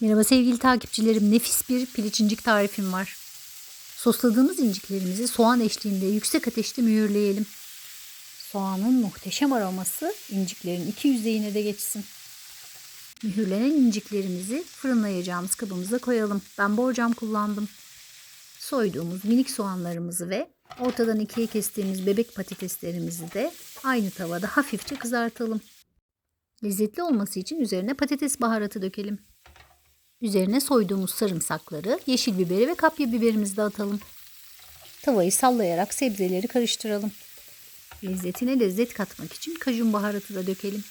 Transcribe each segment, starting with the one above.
Merhaba sevgili takipçilerim. Nefis bir piliç incik tarifim var. Sosladığımız inciklerimizi soğan eşliğinde yüksek ateşte mühürleyelim. Soğanın muhteşem aroması inciklerin iki yüzeyine de geçsin. Mühürlenen inciklerimizi fırınlayacağımız kabımıza koyalım. Ben borcam kullandım. Soyduğumuz minik soğanlarımızı ve ortadan ikiye kestiğimiz bebek patateslerimizi de aynı tavada hafifçe kızartalım. Lezzetli olması için üzerine patates baharatı dökelim. Üzerine soyduğumuz sarımsakları, yeşil biberi ve kapya biberimizi de atalım. Tavayı sallayarak sebzeleri karıştıralım. Lezzetine lezzet katmak için kajun baharatı da dökelim.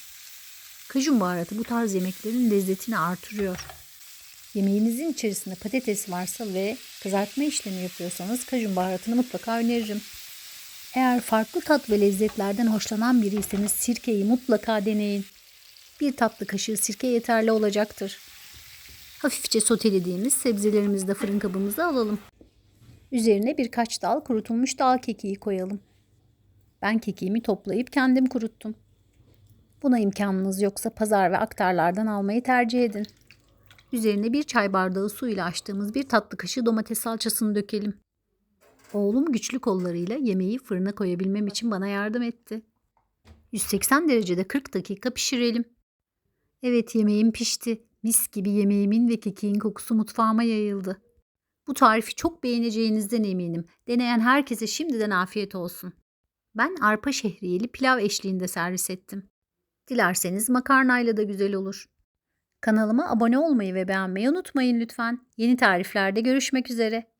Kajun baharatı bu tarz yemeklerin lezzetini artırıyor. Yemeğinizin içerisinde patates varsa ve kızartma işlemi yapıyorsanız kajun baharatını mutlaka öneririm. Eğer farklı tat ve lezzetlerden hoşlanan biriyseniz sirkeyi mutlaka deneyin. Bir tatlı kaşığı sirke yeterli olacaktır. Hafifçe sotelediğimiz sebzelerimizi de fırın kabımıza alalım. Üzerine birkaç dal kurutulmuş dal kekiği koyalım. Ben kekiğimi toplayıp kendim kuruttum. Buna imkanınız yoksa pazar ve aktarlardan almayı tercih edin. Üzerine bir çay bardağı su ile açtığımız bir tatlı kaşığı domates salçasını dökelim. Oğlum güçlü kollarıyla yemeği fırına koyabilmem için bana yardım etti. 180 derecede 40 dakika pişirelim. Evet yemeğim pişti. Mis gibi yemeğimin ve kekiğin kokusu mutfağıma yayıldı. Bu tarifi çok beğeneceğinizden eminim. Deneyen herkese şimdiden afiyet olsun. Ben arpa şehriyeli pilav eşliğinde servis ettim. Dilerseniz makarnayla da güzel olur. Kanalıma abone olmayı ve beğenmeyi unutmayın lütfen. Yeni tariflerde görüşmek üzere.